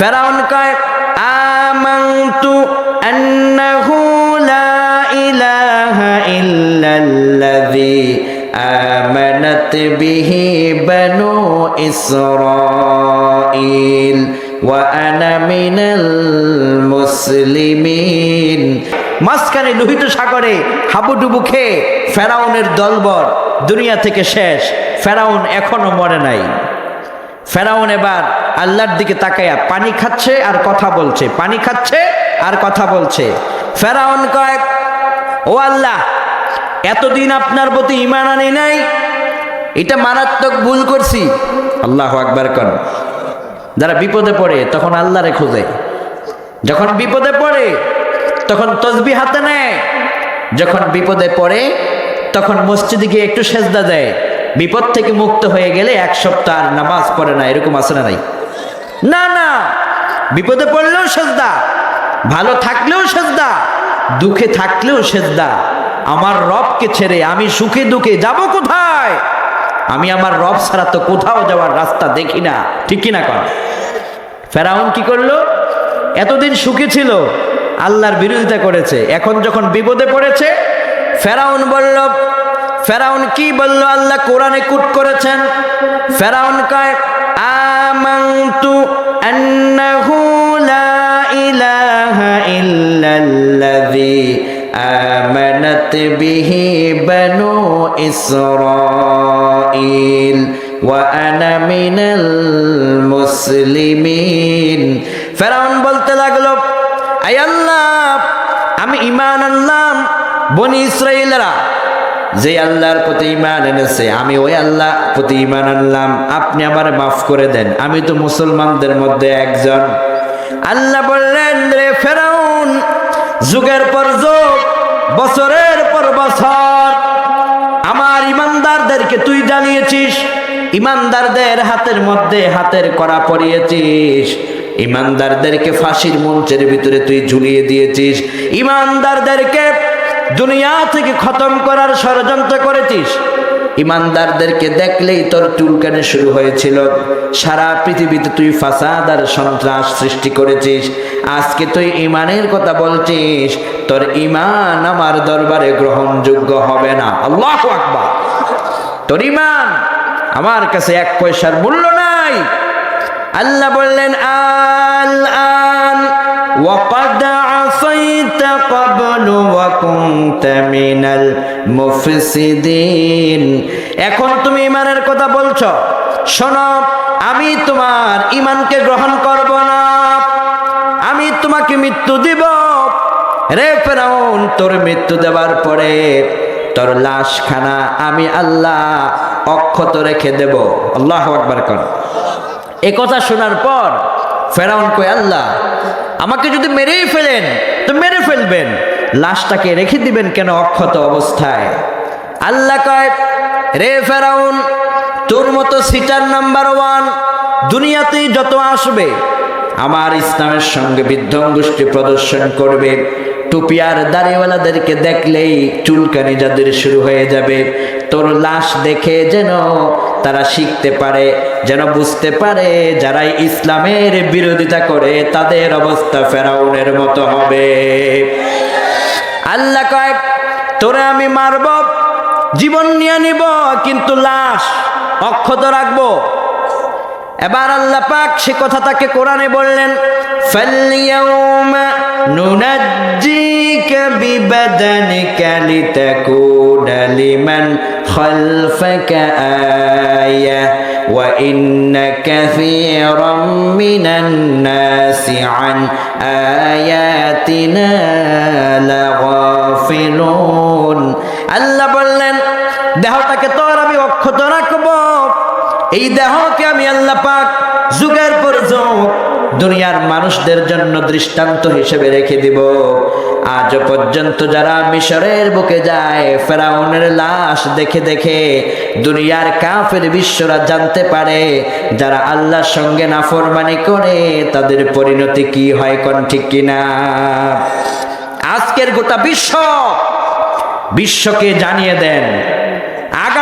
ফেরাউন কয়, আমান্তু আন্নাহু লা ইলাহা ইল্লাল্লাযী আমানাত বিহি বানু ইসরাঈল ওয়া আনা মিনাল মুসলিমিন। মাঝখানে লোহিত সাগরে হাবুডুবু খেয়ে ফেরাউনের দলবর দুনিয়া থেকে শেষ। ফেরাউন এখনও মরে নাই। ফেরাউন এবার আল্লাহর দিকে তাকাইয়া পানি খাচ্ছে আর কথা বলছে। পানি খাচ্ছে আর কথা বলছে। ফেরাউন কয়েক ও আল্লাহ, এতদিন আপনার প্রতি ইমান আনি নাই। এটা মারাত্মক ভুল করছি। আল্লাহ আকবার কন। যারা বিপদে পড়ে, তখন আল্লাহরে খোঁজে। যখন বিপদে পড়ে, তখন তসবি হাতে নেয়। যখন বিপদে পড়ে, তখন মসজিদে গিয়ে একটু সেজদা দেয়। বিপদ থেকে মুক্ত হয়ে গেলে এক সপ্তাহ আর নামাজ পড়ে না, এরকম আছে না নাই? না না। বিপদে পড়লেও সেজদা, ভালো থাকলেও সেজদা, দুঃখে থাকলেও সেজদা। আমার রবকে ছেড়ে আমি সুখে দুঃখে যাব কোথায়? আমি আমার রব ছাড়া তো কোথাও যাওয়ার রাস্তা দেখি না, ঠিক কিনা কর ফেরাউন কি করল? এতদিন সুখে ছিল, আল্লাহর বিরোধিতা করেছে। এখন যখন বিপদে পড়েছে, ফেরাউন বলল, ফেরাউন কি বলল? আল্লাহ কোরআনে কুট করেছেন। ফেরাউন কয় আমান্তু আন্নাহু লা ইলাহা ইল্লাল্লাযী আমানাত বিহি বানু ইসরাঈল ওয়া আনা মিনাল মুসলিমিন। ফেরাউন বলতে লাগল আই আল্লাহ, আমি ইমান আনলাম, বনি ইসরাইলেরা যে আল্লাহর প্রতি ইমান এনেছে, আমি ওই আল্লাহ প্রতি ইমান আনলাম। আপনি আমার মাফ করে দেন। আমি তো মুসলমানদের মধ্যে একজন। আল্লাহ বললেন, রে ফেরাউন, যুগের পর যুগ, বছরের পর বছর, আমার ইমানদারদেরকে তুই জানিয়েছিস ইমানদারদের হাতের মধ্যে হাতের করা পরিয়েছিস ইমানদারদেরকে ফাঁসির মঞ্চের ভিতরে তুই ঝুলিয়ে দিয়েছিস ইমানদারদেরকে দুনিয়া থেকে খতম করার ষড়যন্ত্র করেছিস। ইমানদারদেরকে দেখলেই তোর চুলকানি শুরু হয়েছিল। সারা পৃথিবীতে তুই ফাসাদ আর সন্ত্রাস সৃষ্টি করেছিস। আজকে তুই ইমানের কথা বলছিস। তোর ইমান আমার দরবারে গ্রহণযোগ্য হবে না। আল্লাহ আকবার। তোর ইমান আমার কাছে এক পয়সার মূল্য নাই। আল্লাহ বললেন, আল আন ওয়াকাদা عصيت قبل وكنت من المفسدين এখন তুমি ইমানের কথা বলছো শোনো আমি তোমার ইমানকে গ্রহণ করব না আমি তোমাকে মৃত্যু দিব রে ফেরাউন তোর মৃত্যু দেওয়ার পরে তোর লাশখানা আমি আল্লাহ অক্ষত রেখে দেব আল্লাহ আকবার কর এ কথা শোনার পর ফেরাউন কয়, আল্লাহ, আমাকে যদি মেরেই ফেলেন, তো মেরে ফেলবেন। লাশটাকে রেখে দিবেন কেন অক্ষত অবস্থায়? আল্লাহ কয়, রে ফেরাউন, তোর মতো সিটার নাম্বার ওয়ান দুনিয়াতেই যত আসবে, আমার ইসলামের সঙ্গে বিধ্বংগুষ্টি প্রদর্শন করবে। টুপিয়ার দাড়িওয়ালাদেরকে দেখলেই চুলকানি যাদের শুরু হয়ে যাবে। তোর লাশ দেখে যেন তারা শিখতে পারে, যেন বুঝতে পারে যারা ইসলামের বিরোধিতা করে তাদের অবস্থা ফেরাউনের মতো হবে। আল্লাহ কয়, তোরে আমি মারব, জীবন নিয়ে নিব, কিন্তু লাশ অক্ষত রাখব। এবার আল্লাহ পাক সে কথা তাকে কোরআনে বললেন ফালিয়াউমা নুনাজ্জিকা বিবাদানিকা লিতাকুনা লিমান আয়া ওয়া ইন্না কাসীরাম মিনান নাসি আন আয়াতিনা লাগাফিলুন আল্লাহ বললেন, দেহটাকে তোর আমি অক্ষত রাখব। এই দেহকে আমি আল্লাহ পাক যুগের পর যুগ দুনিয়ার মানুষদের জন্য দৃষ্টান্ত হিসেবে রেখে দিব। আজ পর্যন্ত যারা মিশরের বুকে যায়, ফেরাউনের লাশ দেখে দেখে দুনিয়ার কাফের বিশ্বরা জানতে পারে, যারা আল্লাহর সঙ্গে নাফরমানি করে, তাদের পরিণতি কি হয় কোন ঠিক কিনা? আজকের গোটা বিশ্ব, বিশ্বকে জানিয়ে দেন। আগামী